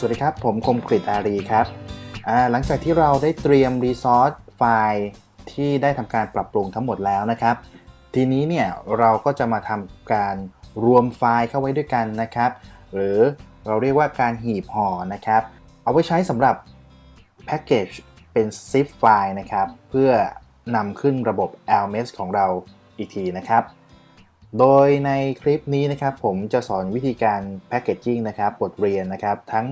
สวัสดีครับ ผมคมกริตอารีครับ หลังจากที่เราได้เตรียมรีซอสไฟล์ที่ได้ทำการปรับปรุงทั้งหมดแล้วนะครับ ทีนี้เนี่ยเราก็จะมาทำการรวมไฟล์เข้าไว้ด้วยกันนะครับ หรือเราเรียกว่าการหีบห่อนะครับ เอาไว้ใช้สำหรับแพ็กเกจเป็น zip ไฟล์นะครับ เพื่อนำขึ้นระบบ LMS ของเราอีกทีนะครับ โดยในคลิปนี้นะครับผมจะสอนวิธีการแพ c เกจจิ้งนะครับบทเรียนนะครับ ทั้ง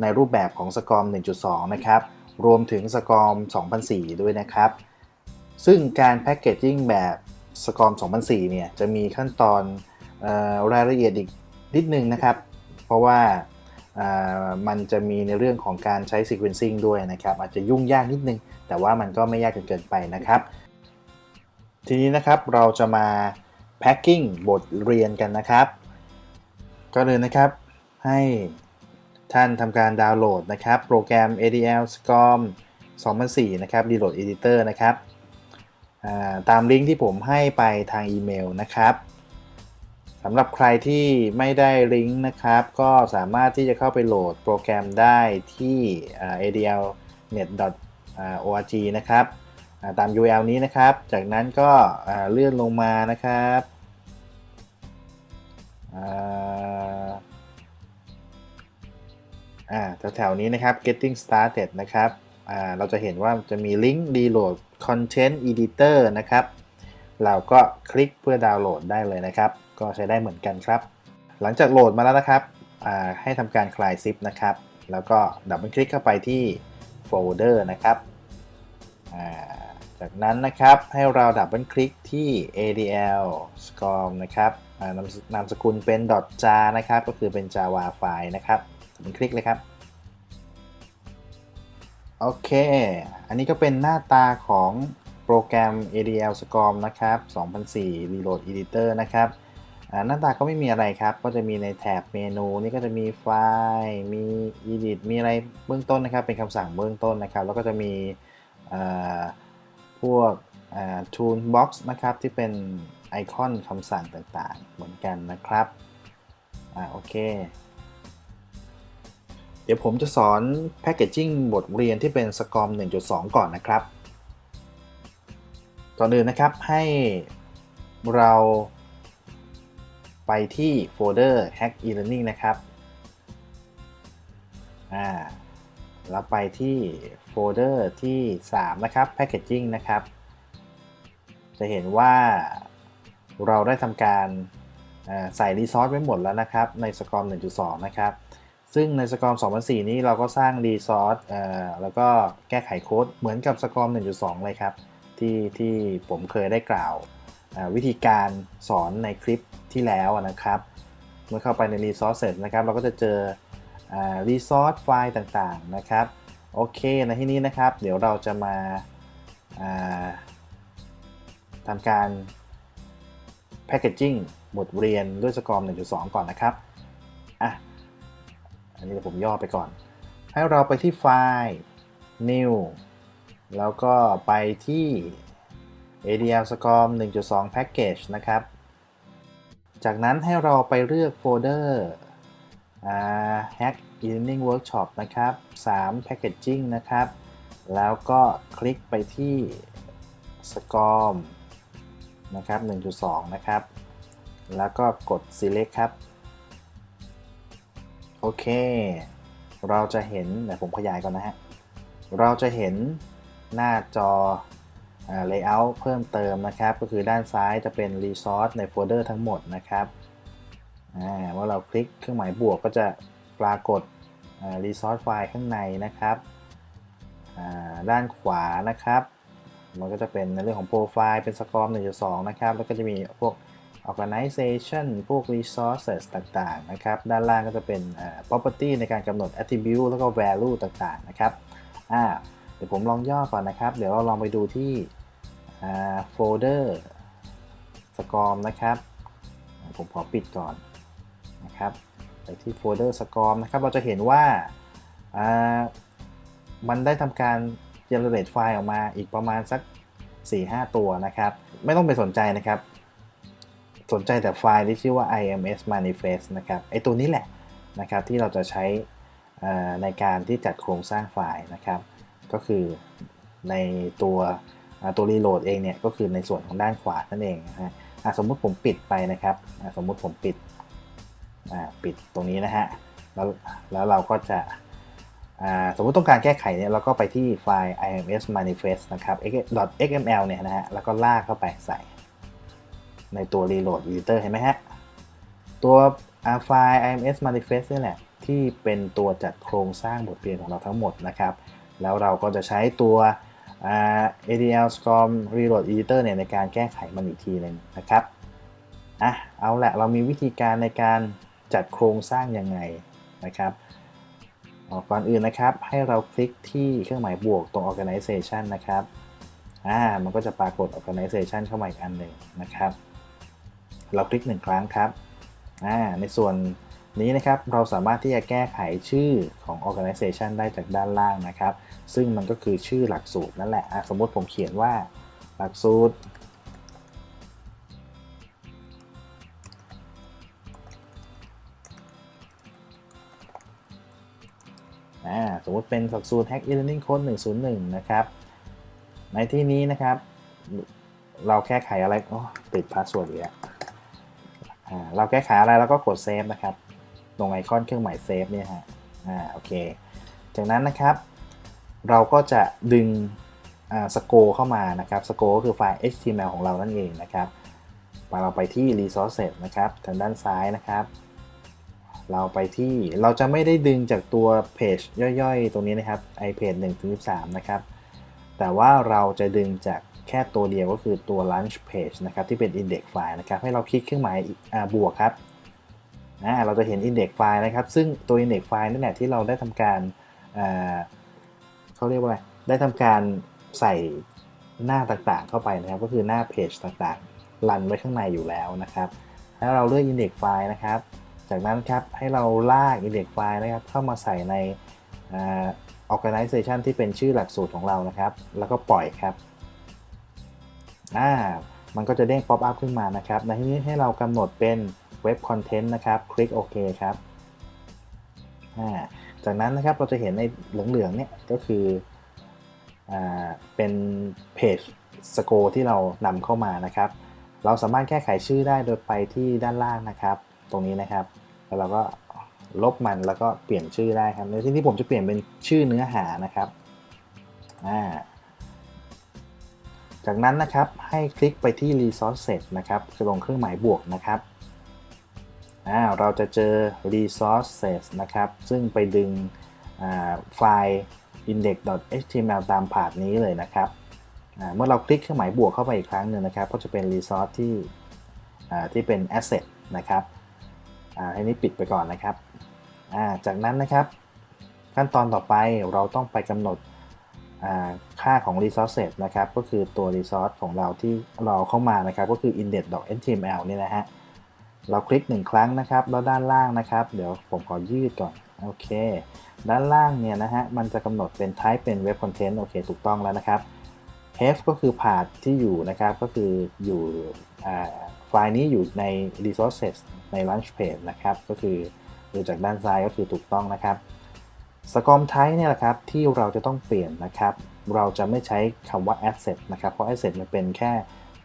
ในรูปแบบของสกอม 1.2 นะครับ รวมถึงสกอม 2004 ด้วยนะครับ ซึ่งการแพ c เกจจิ้งแบบสกอม 2004 เนี่ย จะมีขั้นตอนออรายละเอียดอีกนิดนึงนะครับ เพราะว่ามันจะมีในเรื่องของการใช้ sequencing ด้วยนะครับ อาจจะยุ่งยากนิดนึง แต่ว่ามันก็ไม่ยากจนเกินไปนะครับ ทีนี้นะครับเราจะมา packing บทเรียนกันนะครับก่อนอื่นะครับให้ท่านทำการดาวน์โหลดนะครับ โปรแกรม ADL SCORM 2004 นะครับ Reload Editor นะครับตามลิงก์ที่ผมให้ไปทางอีเมลนะครับสำหรับใครที่ไม่ได้ลิงก์นะครับ ก็สามารถที่จะเข้าไปโหลดโปรแกรมได้ที่ adlnet.org นะครับ ตาม URL นี้นะครับ จากนั้นก็เลื่อนลงมานะครับ อ่าแถวๆนี้นะครับ getting started นะครับอ่าเราจะเห็นว่าจะมีลิงก์ reload content editor นะครับ เราก็คลิกเพื่อดาวน์โหลดได้เลยนะครับ ก็ใช้ได้เหมือนกันครับ หลังจากโหลดมาแล้วนะครับอ่าให้ทำการคลายซิปนะครับ แล้วก็ดับเบิลคลิกเข้าไปที่โฟลเดอร์นะครับอ่าจากนั้นนะครับให้เราดับเบิลคลิกที่ adl scom นะครับ นามนามสกุลเป็น .j a นะครับ ก็คือเป็น java ไฟล์นะครับดับเบิลคลิกเลยครับ โอเค อันนี้ก็เป็นหน้าตาของโปรแกรม ADL SCORM นะครับ 2004 Reload Editor นะครับหน้าตาก็ไม่มีอะไรครับ ก็จะมีในแถบเมนูนี่ก็จะมีไฟล์ มี edit มีอะไรเบื้องต้นนะครับ เป็นคำสั่งเบื้องต้นนะครับ แล้วก็จะมีพวก toolbox นะครับที่เป็น ไอคอนคำสั่งต่างๆ เหมือนกันนะครับ อ่าโอเค เดี๋ยวผมจะสอน Packaging บทเรียนที่เป็น SCORM 1.2 ก่อนนะครับ ก่อนอื่นนะครับให้เราไปที่โฟลเดอร์ Hack e-learning นะครับ อ่าแล้วไปที่โฟลเดอร์ที่ 3 นะครับ Packaging นะครับ จะเห็นว่า เราได้ทำการใส่รีซอสไว้หมดแล้วนะครับ ใน SCORM 1.2 นะครับ ซึ่งในสกอร์2004 นี้เราก็สร้างรีซอสแล้วก็แก้ไขโค้ดเหมือนกับสกอร์1.2 เลยครับ ที่ที่ผมเคยได้กล่าววิธีการสอนในคลิปที่แล้วนะครับ เมื่อเข้าไปในรีซอสเสร็จนะครับ เราก็จะเจอรีซอสไฟล์ต่างๆนะครับ โอเคในที่นี้นะครับ เดี๋ยวเราจะมาทำการ Packaging บทเรียนด้วยสกอร์1.2 ก่อนนะครับอะอันนี้ผมย่อไปก่อน ให้เราไปที่ไฟล์ new แล้วก็ไปที่ ADL SCORM 1.2 package นะครับ จากนั้นให้เราไปเลือกโฟลเดอร์ hack e-learning workshop นะครับ 3 packaging นะครับ แล้วก็คลิกไปที่ SCORM นะครับ 1.2 นะครับ แล้วก็กด select ครับ โอเค เราจะเห็นเดี๋ยวผมขยายก่อนนะฮะ เราจะเห็นหน้าจอ layout เพิ่มเติมนะครับ ก็คือด้านซ้ายจะเป็น resource ในโฟลเดอร์ทั้งหมดนะครับเมื่อเราคลิกเครื่องหมายบวกก็จะปรากฏ resource ไฟล์ข้างในนะครับ ด้านขวานะครับ มันก็จะเป็นในเรื่องของโปรไฟล์เป็นสกอร์ม1.2นะครับ แล้วก็จะมีพวก organization พวก resources ต่างๆ นะครับ ด้านล่างก็จะเป็น property ในการกำหนด attribute แล้วก็ value ต่างๆ นะครับอ่าเดี๋ยวผมลองย่อก่อนนะครับ เดี๋ยวเราลองไปดูที่โฟลเดอร์ SCORM นะครับ ผมขอปิดก่อนนะครับไปที่โฟลเดอร์ SCORM นะครับ เราจะเห็นว่ามันได้ทำการ generate ไฟล์ออกมาอีกประมาณสัก 4-5 ตัวนะครับ ไม่ต้องไปสนใจนะครับ สนใจแต่ไฟล์ที่ชื่อว่า IMS manifest นะครับไอตัวนี้แหละนะครับที่เราจะใช้ในการที่จัดโครงสร้างไฟล์นะครับ ก็คือในตัวตัวรีโหลดเองเนี่ยก็คือในส่วนของด้านขวานั่นเองนะฮะสมมุติผมปิดไปนะครับสมมุติผมปิดปิดตรงนี้นะฮะแล้วแล้วเราก็จะ สมมติต้องการแก้ไขเนี่ยเราก็ไปที่ไฟล์ ims manifest นะครับ .xml เนี่ยนะฮะแล้วก็ลากเข้าไปใส่ ในตัว reload editor เห็นไหมฮะ ตัวไฟล์ ims manifest นี่แหละที่เป็นตัวจัดโครงสร้างบทเรียนของเราทั้งหมดนะครับ แล้วเราก็จะใช้ตัว adl scom Reload Editor เนี่ยในการแก้ไขมันอีกทีนึงนะครับอะเอาละเรามีวิธีการในการจัดโครงสร้างยังไงนะครับ ก่อนอื่นนะครับ ให้เราคลิกที่เครื่องหมายบวกตรง organization นะครับอ่ามันก็จะปรากฏ organization เข้ามาอีกอันหนึ่งนะครับ เราคลิกหนึ่งครั้งครับอ่าในส่วนนี้นะครับเราสามารถที่จะแก้ไขชื่อของ organization ได้จากด้านล่างนะครับ ซึ่งมันก็คือชื่อหลักสูตรนั่นแหละสมมติผมเขียนว่าหลักสูตร สมมติเป็นหลักสูตร Hack e-learning code 101 นะครับ ในที่นี้นะครับ เราแก้ไขอะไรอ๋อติดพาสเวิร์ดอีกแล้วเราแก้ไขอะไรแล้วก็กดเซฟนะครับ ตรงไอคอนเครื่องหมายเซฟเนี่ยฮะอ่าโอเค จากนั้นนะครับ เราก็จะดึงสโกเข้ามานะครับสโกก็คือไฟล์ HTML ของเรานั่นเองนะครับมาเราไปที่ resources นะครับ ทางด้านซ้ายนะครับ เราไปที่เราจะไม่ได้ดึงจากตัวเพจย่อยๆ ตรงนี้นะครับไอเพจ1ถึง13นะครับ แต่ว่าเราจะดึงจากแค่ตัวเดียวก็คือตัว launch page นะครับที่เป็น index file นะครับ ให้เราคลิกเครื่องหมายบวกครับนะเราจะเห็น index file นะครับ ซึ่งตัว index file นั่นแหละที่เราได้ทำการเขาเรียกว่าอะไรได้ทำการใส่หน้าต่างๆ เข้าไปนะครับ ก็คือหน้าเพจต่างๆ รันไว้ข้างในอยู่แล้วนะครับถ้าเราเลือก index file นะครับ จากนั้นครับให้เราลาก index file นะครับเข้ามาใส่ใน organization ที่เป็นชื่อหลักสูตรของเรานะครับ แล้วก็ปล่อยครับอ่ามันก็จะเด้ง pop up ขึ้นมานะครับ ในที่นี้ให้เรากำหนดเป็นเว็บคอนเทนต์นะครับ คลิกโอเคครับจากนั้นนะครับเราจะเห็นในเหลืองๆเนี่ยก็คืออเป็นเพจสโกที่เรานำเข้ามานะครับ เราสามารถแก้ไขชื่อได้โดยไปที่ด้านล่างนะครับ ตรงนี้นะครับ แล้วเราก็ลบมันแล้วก็เปลี่ยนชื่อได้ครับในที่นี้ผมจะเปลี่ยนเป็นชื่อเนื้อหานะครับจากนั้นนะครับให้คลิกไปที่ resources นะครับลงเครื่องหมายบวกนะครับเราจะเจอ resources นะครับ ซึ่งไปดึงไฟล์ index.html ตามผาดนี้เลยนะครับเมื่อเราคลิกเครื่องหมายบวกเข้าไปอีกครั้งหนึ่งนะครับ ก็จะเป็น resource ที่ที่เป็น asset นะครับ อันนี้ปิดไปก่อนนะครับจากนั้นนะครับ ขั้นตอนต่อไปเราต้องไปกำหนดค่าของ resources นะครับ ก็คือตัว resource ของเราที่เราเข้ามานะครับ ก็คือ index.html นี่นะฮะ เราคลิกหนึ่งครั้งนะครับ แล้วด้านล่างนะครับ เดี๋ยวผมขอยืดก่อน โอเค ด้านล่างเนี่ยนะฮะ มันจะกำหนดเป็น type เป็น web content โอเค ถูกต้องแล้วนะครับ h e ก็คือ path ที่อยู่นะครับ ก็คืออยู่ไฟล์นี้อยู่ใน resources ใน launch page นะครับ ก็คือดูจากด้านซ้ายก็คือถูกต้องนะครับสกอมไทป์เนี่ยแหละครับที่เราจะต้องเปลี่ยนนะครับ เราจะไม่ใช้คำว่า asset นะครับ เพราะ asset มันเป็นแค่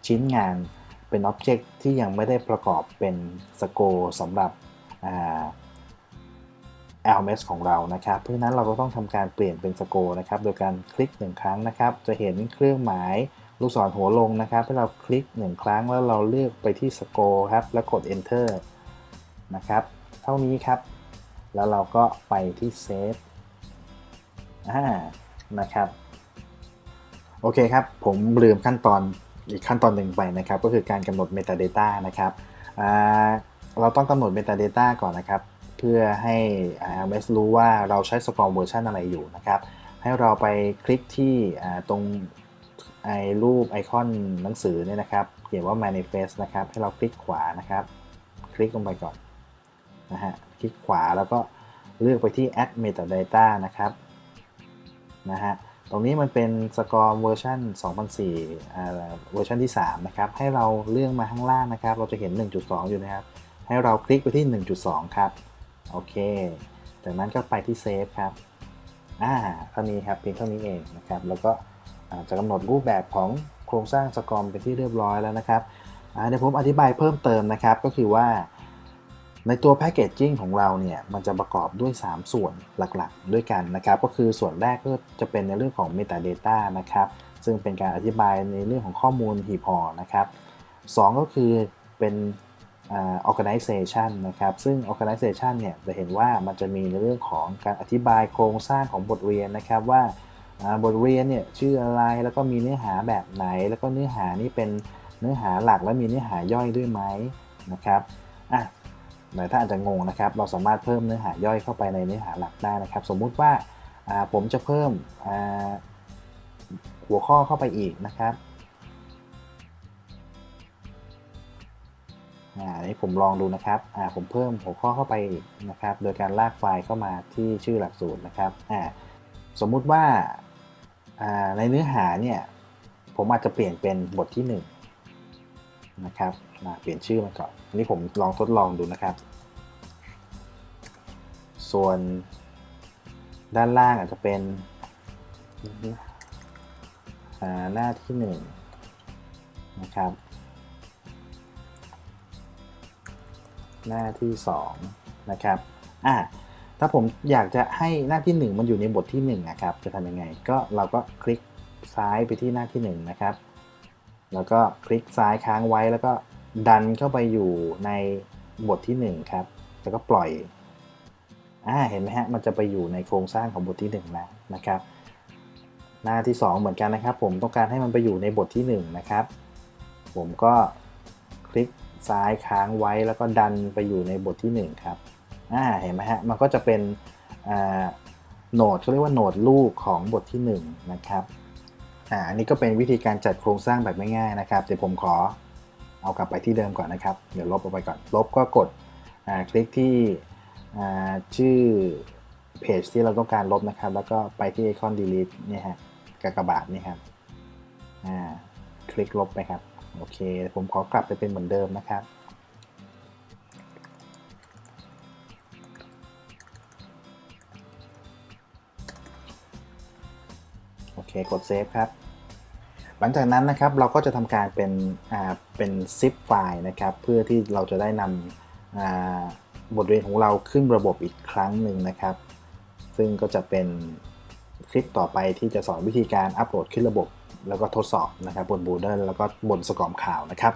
ชิ้นงานเป็นอ็อบเจกต์ที่ยังไม่ได้ประกอบเป็นสโกสำหรับ LMS ของเรานะครับ เพราะฉะนั้นเราก็ต้องทำการเปลี่ยนเป็นสโกนะครับ โดยการคลิกหนึ่งครั้งนะครับ จะเห็นเครื่องหมายลูกศรหัวลงนะครับ ให้เราคลิกหนึ่งครั้งแล้วเราเลือกไปที่สโกครับ แล้วกด enter นะครับ เท่านี้ครับ แล้วเราก็ไปที่เซฟนะครับ โอเคครับ ผมลืมขั้นตอนอีกขั้นตอนหนึ่งไปนะครับ ก็คือการกำหนด metadata นะครับ เราต้องกำหนด metadata ก่อนนะครับ เพื่อให้ LMS รู้ว่าเราใช้ Scrum เวอร์ชันอะไรอยู่นะครับ ให้เราไปคลิกที่ตรงไอรูปไอคอนหนังสือเนี่ยนะครับ เขียนว่า manifest นะครับ ให้เราคลิกขวานะครับ คลิกลงไปก่อน นะฮะ คลิกขวาแล้วก็เลือกไปที่ add metadata นะครับ นะฮะ ตรงนี้มันเป็นสกอร์เวอร์ชัน2004เวอร์ชันที่ 3 นะครับ ให้เราเลื่อนมาข้างล่างนะครับ เราจะเห็น 1.2 อยู่นะครับ ให้เราคลิกไปที่ 1.2 ครับ โอเค จากนั้นก็ไปที่เซฟครับ อ่า เท่านี้ครับเพียงเท่านี้เองนะครับ แล้วก็จะกำหนดรูปแบบของโครงสร้างสกอมเป็นที่เรียบร้อยแล้วนะครับเดี๋ยวผมอธิบายเพิ่มเติมนะครับ ก็คือว่า ในตัวแพคเกจจิ้งของเราเนี่ยมันจะประกอบด้วย 3 ส่วนหลักๆ ด้วยกันนะครับก็คือส่วนแรกก็จะเป็นในเรื่องของ Metadata นะครับซึ่งเป็นการอธิบายในเรื่องของข้อมูลหีบห่อนะครับ2ก็คือเป็น organization นะครับ ซึ่ง organization เนี่ยจะเห็นว่ามันจะมีในเรื่องของการอธิบายโครงสร้างของบทเรียนนะครับว่าบทเรียนเนี่ยชื่ออะไรแล้วก็มีเนื้อหาแบบไหน แล้วก็เนื้อหานี่เป็นเนื้อหาหลักและมีเนื้อหาย่อยด้วยไหมนะครับอะ หลายท่านอาจจะงงนะครับ เราสามารถเพิ่มเนื้อหาย่อยเข้าไปในเนื้อหาหลักได้นะครับ สมมุติว่าผมจะเพิ่มหัวข้อเข้าไปอีกนะครับอันนี้ผมลองดูนะครับผมเพิ่มหัวข้อเข้าไปอีกนะครับ โดยการลากไฟล์เข้ามาที่ชื่อหลักสูตรนะครับสมมุติว่าในเนื้อหาเนี่ยผมอาจจะเปลี่ยนเป็นบทที่ 1 นะครับเปลี่ยนชื่อมาก่อนอันนี้ผมลองทดลองดูนะครับ ส่วนด้านล่างอาจจะเป็นหน้าที่1นะครับ หน้าที่2นะครับอะถ้าผมอยากจะให้หน้าที่ 1 มันอยู่ในบทที่1นะครับจะทำยังไง ก็เราก็คลิกซ้ายไปที่หน้าที่1นะครับ แล้วก็คลิกซ้ายค้างไว้แล้วก็ดันเข้าไปอยู่ในบทที่1ครับ แล้วก็ปล่อย อ่าเห็นไหมฮะมันจะไปอยู่ในโครงสร้างของบทที่1แล้วนะครับ หน้าที่ 2 เหมือนกันนะครับ ผมต้องการให้มันไปอยู่ในบทที่ 1 นะครับ ผมก็คลิกซ้ายค้างไว้แล้วก็ดันไปอยู่ในบทที่ 1 ครับอ่าเห็นไหมฮะมันก็จะเป็นโหนดเขาเรียกว่าโหนดลูกของบทที่ 1 นะครับอ่าอันนี้ก็เป็นวิธีการจัดโครงสร้างแบบง่ายๆนะครับเดี๋ยวผมขอเอากลับไปที่เดิมก่อนนะครับ เดี๋ยวลบออกไปก่อน ลบก็กดคลิกที่ ชื่อเพจที่เราต้องการลบนะครับ แล้วก็ไปที่ไอคอน delete นี่ฮะกากบาทนี่ครับคลิกลบไปครับ โอเค ผมขอกลับไปเป็นเหมือนเดิมนะครับโอเค กดเซฟครับ หลังจากนั้นนะครับเราก็จะทำการเป็น อ่า เป็น zip ไฟล์นะครับ เพื่อที่เราจะได้นำอ่า บทเรียนของเราขึ้นระบบอีกครั้งหนึ่งนะครับ ซึ่งก็จะเป็นคลิปต่อไปที่จะสอนวิธีการอัปโหลดขึ้นระบบ แล้วก็ทดสอบนะครับบนบูเดิลแล้วก็บนสกอมข่าวนะครับ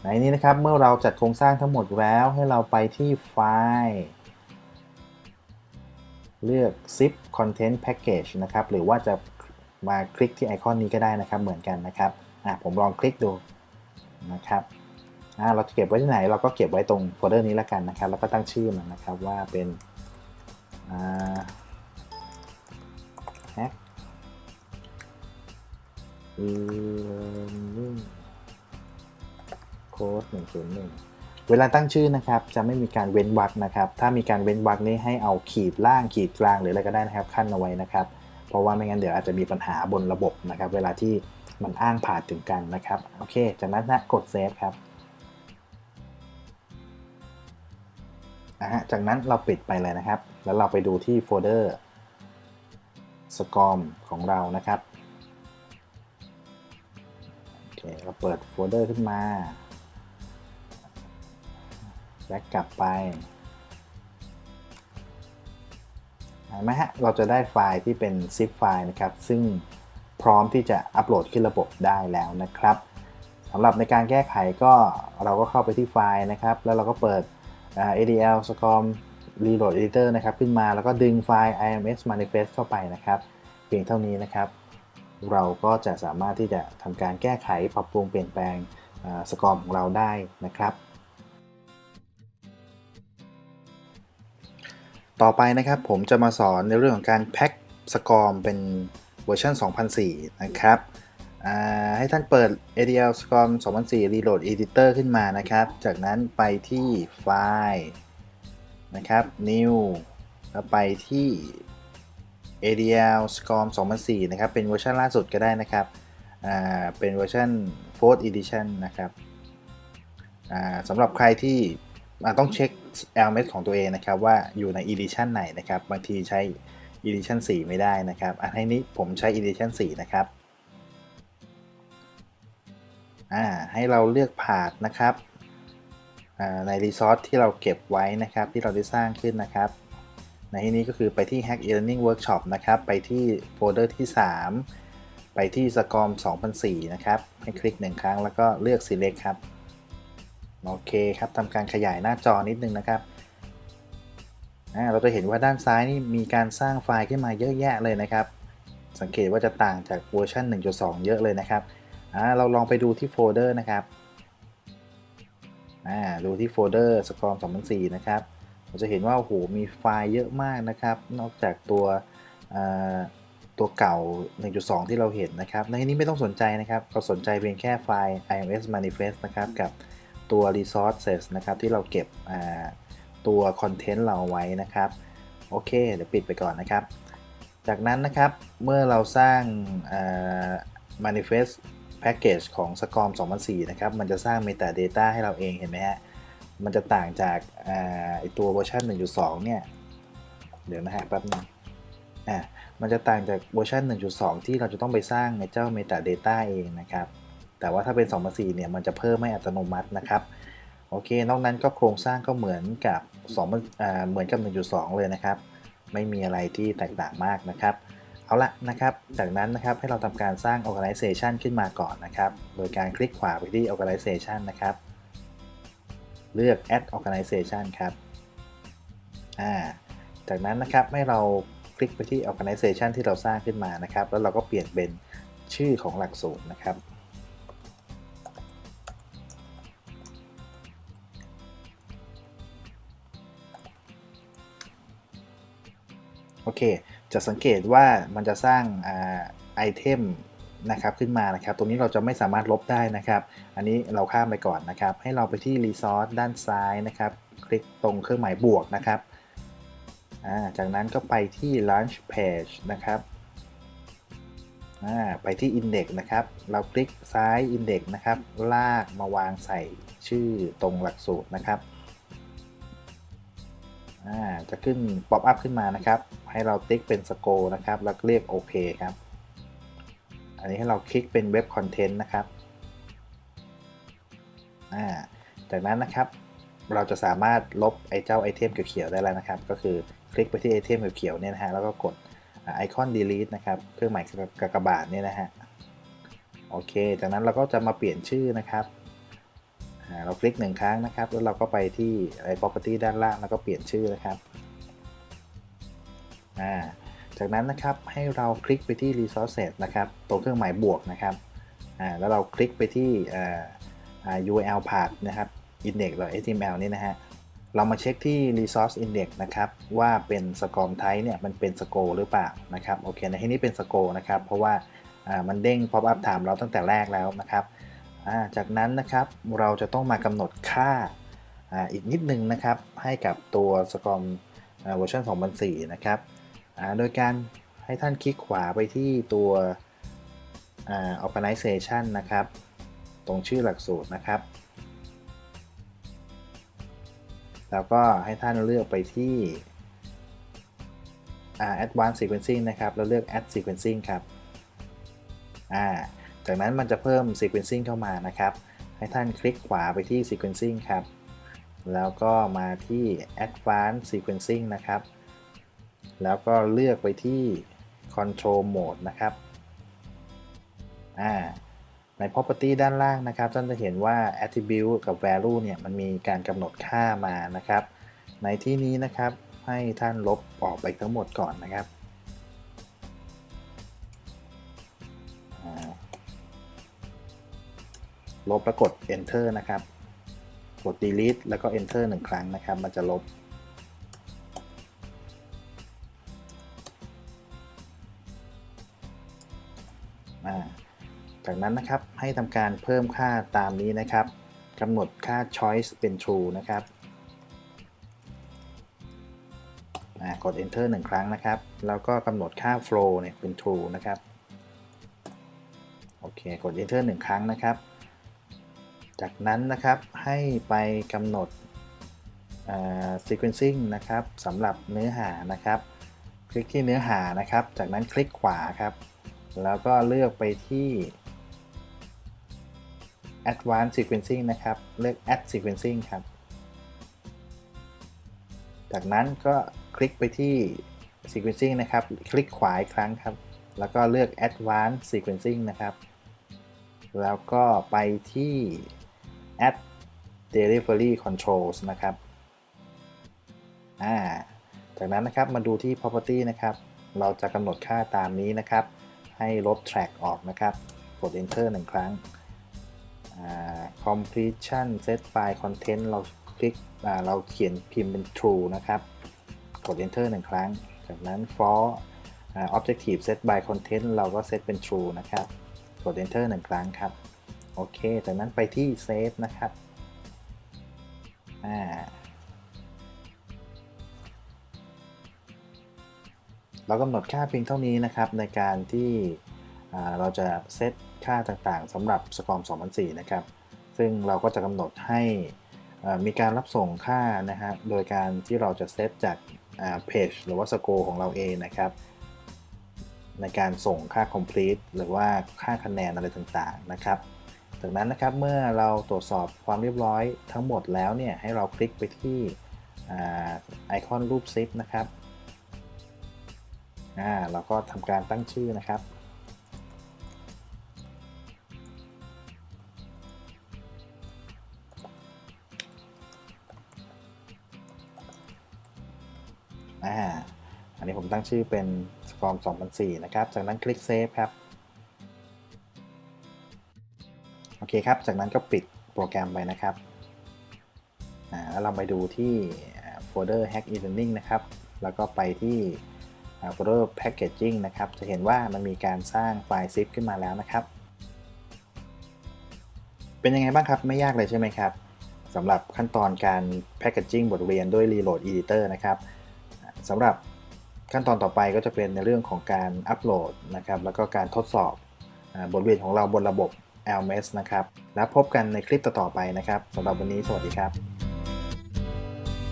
ในนี้นะครับเมื่อเราจัดโครงสร้างทั้งหมดแล้วให้เราไปที่ไฟล์เลือก zip content package นะครับ หรือว่าจะมาคลิกที่ไอคอนนี้ก็ได้นะครับ เหมือนกันนะครับ อะ ผมลองคลิกดูนะครับ เราจะเก็บไว้ที่ไหน เราก็เก็บไว้ตรงโฟลเดอร์นี้แล้วกันนะครับ แล้วก็ตั้งชื่อมันนะครับว่าเป็นอ่า hack learning code 101เวลาตั้งชื่อนะครับจะไม่มีการเว้นวรรคนะครับ ถ้ามีการเว้นวรรคนี้ให้เอาขีดล่างขีดกลางหรืออะไรก็ได้นะครับขั้นเอาไว้นะครับ เพราะว่าไม่งั้นเดี๋ยวอาจจะมีปัญหาบนระบบนะครับ เวลาที่มันอ้างผ่านถึงกันนะครับโอเค จากนั้นนะกดเซฟครับ นะฮะ จากนั้นเราปิดไปเลยนะครับ แล้วเราไปดูที่โฟลเดอร์สกอมของเรานะครับโอเคเราเปิดโฟลเดอร์ขึ้นมาแบ็กกลับไปเห็นไหมฮะ เราจะได้ไฟล์ที่เป็น zip ไฟล์นะครับ ซึ่งพร้อมที่จะอัปโหลดขึ้นระบบได้แล้วนะครับสำหรับในการแก้ไขก็เราก็เข้าไปที่ไฟล์นะครับ แล้วเราก็เปิด ADL SCOM Reload Editor นะครับขึ้นมาแล้วก็ดึงไฟล์ IMS Manifest เข้าไปนะครับ เพียงเท่านี้นะครับ เราก็จะสามารถที่จะทำการแก้ไขปรับปรุงเปลี่ยนแปลงสกอมของเราได้นะครับ ต่อไปนะครับผมจะมาสอนในเรื่องของการแพ็คสกอร์เป็นเวอร์ชัน2004 นะครับ ให้ท่านเปิด ADL SCORM 2004 Reload Editor ขึ้นมานะครับ จากนั้นไปที่ไฟล์นะครับ New แล้วไปที่ ADL SCORM 2004 นะครับ เป็นเวอร์ชันล่าสุดก็ได้นะครับ เป็นเวอร์ชัน 4th Edition นะครับสำหรับใครที่ต้องเช็ค LMS ของตัวเองนะครับ ว่าอยู่ใน edition ไหนนะครับ บางทีใช้ edition 4 ไม่ได้นะครับ อันนี้ผมใช้ edition 4 นะครับ อ่าให้เราเลือกผาดนะครับในรีซอสที่เราเก็บไว้นะครับ ที่เราได้สร้างขึ้นนะครับ ในที่นี้ก็คือไปที่ Hack e-learning workshop นะครับ ไปที่โฟลเดอร์ที่ 3 ไปที่สกอม2004 นะครับ ให้คลิกหนึ่งครั้งแล้วก็เลือก select ครับ โอเคครับทำการขยายหน้าจอนิดนึงนะครับ เราจะเห็นว่าด้านซ้ายนี่มีการสร้างไฟล์ขึ้นมาเยอะแยะเลยนะครับ สังเกตว่าจะต่างจากเวอร์ชัน1.2 เยอะเลยนะครับ เราลองไปดูที่โฟลเดอร์นะครับดูที่โฟลเดอร์สกอม2004นะครับเราจะเห็นว่าโอ้โหมีไฟล์เยอะมากนะครับ นอกจากตัวตัวเก่า 1.2 ที่เราเห็นนะครับในที่นี้ไม่ต้องสนใจนะครับเราสนใจเพียงแค่ไฟล์ iOS manifest นะครับกับตัว resources นะครับที่เราเก็บตัวคอนเทนต์เราไว้นะครับโอเค เดี๋ยวปิดไปก่อนนะครับ จากนั้นนะครับเมื่อเราสร้าง manifest package ของ SCORM 2004 นะครับ มันจะสร้าง metadata ให้เราเองเห็นไหมฮะ มันจะต่างจากไอตัวเวอร์ชัน1.2 เนี่ย เดี๋ยวนะฮะแป๊บนึงอ่ามันจะต่างจากเวอร์ชัน1.2 ที่เราจะต้องไปสร้างในเจ้า metadata เองนะครับ แต่ว่าถ้าเป็น 2004 เนี่ย มันจะเพิ่มไม่อัตโนมัตินะครับโอเค นอกนั้นก็โครงสร้างก็เหมือนกับ2อ่าเหมือนกับ 1.2 เลยนะครับ ไม่มีอะไรที่แตกต่างมากนะครับ เอาละนะครับ จากนั้นนะครับให้เราทำการสร้าง organization ขึ้นมาก่อนนะครับ โดยการคลิกขวาไปที่ organization นะครับ เลือก add organization ครับอ่าจากนั้นนะครับให้เราคลิกไปที่ organization ที่เราสร้างขึ้นมานะครับ แล้วเราก็เปลี่ยนเป็นชื่อของหลักสูตรนะครับโอเค จะสังเกตว่ามันจะสร้างไอเทมนะครับขึ้นมานะครับ ตรงนี้เราจะไม่สามารถลบได้นะครับ อันนี้เราข้ามไปก่อนนะครับ ให้เราไปที่ Resource ด้านซ้ายนะครับ คลิกตรงเครื่องหมายบวกนะครับ จากนั้นก็ไปที่ Launch Page นะครับ ไปที่ Index นะครับ เราคลิกซ้าย Index นะครับ ลากมาวางใส่ชื่อตรงหลักสูตรนะครับ จะขึ้นป๊อปอัพขึ้นมานะครับ ให้เราติ๊กเป็นสโกนะครับ แล้วเรียกโอเคครับ อันนี้ให้เราคลิกเป็นเว็บคอนเทนต์นะครับ จากนั้นนะครับ เราจะสามารถลบไอ้เจ้าไอเทมเขียวๆได้แล้วนะครับ ก็คือคลิกไปที่ไอเทมเขียวๆเนี่ยนะฮะ แล้วก็กดไอคอน delete นะครับ เครื่องหมายกากบาทเนี่ยนะฮะ โอเค จากนั้นเราก็จะมาเปลี่ยนชื่อนะครับ เราคลิกหนึ่งครั้งนะครับ แล้วเราก็ไปที่ไอ้ property ด้านล่างแล้วก็เปลี่ยนชื่อนะครับจากนั้นนะครับให้เราคลิกไปที่ resources นะครับตรงเครื่องหมายบวกนะครับแล้วเราคลิกไปที่ URL path นะครับ index หรือ HTML นี่นะฮะเรามาเช็คที่ resource index นะครับ ว่าเป็น scom type เนี่ยมันเป็น sco หรือเปล่านะครับโอเคในที่นี้เป็น sco นะครับ เพราะว่ามันเด้ง pop up ถามเราตั้งแต่แรกแล้วนะครับ จากนั้นนะครับเราจะต้องมากำหนดค่าอีกนิดนึงนะครับ ให้กับตัวสกอมเวอร์ชัน2004 นะครับโดยการให้ท่านคลิกขวาไปที่ตัว organization นะครับ ตรงชื่อหลักสูตรนะครับ แล้วก็ให้ท่านเลือกไปที่ advanced sequencing นะครับ แล้วเลือก add sequencing ครับ จากนั้นมันจะเพิ่ม sequencing เข้ามานะครับ ให้ท่านคลิกขวาไปที่ sequencing ครับ แล้วก็มาที่ advanced sequencing นะครับ แล้วก็เลือกไปที่ control mode นะครับใน property ด้านล่างนะครับ ท่านจะเห็นว่า attribute กับ value เนี่ย มันมีการกำหนดค่ามานะครับ ในที่นี้นะครับ ให้ท่านลบออกไปทั้งหมดก่อนนะครับ ลบแล้วกด enter นะครับ กด delete แล้วก็ enter หนึ่งครั้งนะครับ มันจะลบ จากนั้นนะครับให้ทำการเพิ่มค่าตามนี้นะครับกำหนดค่า choice เป็น true นะครับกด enter หนึ่งครั้งนะครับ แล้วก็กำหนดค่า flow เนี่ยเป็น true นะครับ โอเค กด enter หนึ่งครั้งนะครับ จากนั้นนะครับให้ไปกำหนด sequencing นะครับสำหรับเนื้อหานะครับ คลิกที่เนื้อหานะครับ จากนั้นคลิกขวาครับ แล้วก็เลือกไปที่ advanced sequencing นะครับ เลือก add sequencing ครับ จากนั้นก็คลิกไปที่ sequencing นะครับ คลิกขวาอีกครั้งครับ แล้วก็เลือก advanced sequencing นะครับ แล้วก็ไปที่ add delivery controls นะครับาจากนั้นนะครับมาดูที่ property นะครับ เราจะกำหนดค่าตามนี้นะครับ ให้ลบ track ออกนะครับ กด enter หนึ่งครั้ง completion set file content เราคลิกเราเขียนพิมพ์เป็น true นะครับ กด enter หนึ่งครั้ง จากนั้น for objective set by content เราก็ set เป็น true นะครับ กด enter หนึ่งครั้งครับ โอเค จากนั้นไปที่ save นะครับ อ่า เรากำหนดค่าเพียงเท่านี้นะครับ ในการที่เราจะเซตค่าต่างๆสำหรับสกอร์2004 นะครับ ซึ่งเราก็จะกำหนดให้มีการรับส่งค่านะฮะ โดยการที่เราจะเซตจากเพจหรือว่าสโกของเราเองนะครับ ในการส่งค่า complete หรือว่าค่าคะแนนอะไรต่างๆนะครับ จากนั้นนะครับเมื่อเราตรวจสอบความเรียบร้อยทั้งหมดแล้วเนี่ยให้เราคลิกไปที่ไอคอนรูปซิปนะครับอ่าเราก็ทำการตั้งชื่อนะครับ อ่า อันนี้ผมตั้งชื่อเป็นสกอร์2004 นะครับ จากนั้นคลิกเซฟครับ โอเคครับ จากนั้นก็ปิดโปรแกรมไปนะครับแล้วเราไปดูที่โฟลเดอร์ Hack e-learning นะครับ แล้วก็ไปที่โฟลเดอร์ packaging นะครับ จะเห็นว่ามันมีการสร้างไฟล์ zip ขึ้นมาแล้วนะครับ เป็นยังไงบ้างครับ ไม่ยากเลยใช่ไหมครับสำหรับขั้นตอนการ packaging บทเรียนด้วย reload editor นะครับสำหรับขั้นตอนต่อไปก็จะเป็นในเรื่องของการอัปโหลดนะครับ แล้วก็การทดสอบบทเรียนของเราบนระบบ LMS นะครับ แล้วพบกันในคลิปต่อๆไปนะครับสำหรับวันนี้สวัสดีครับ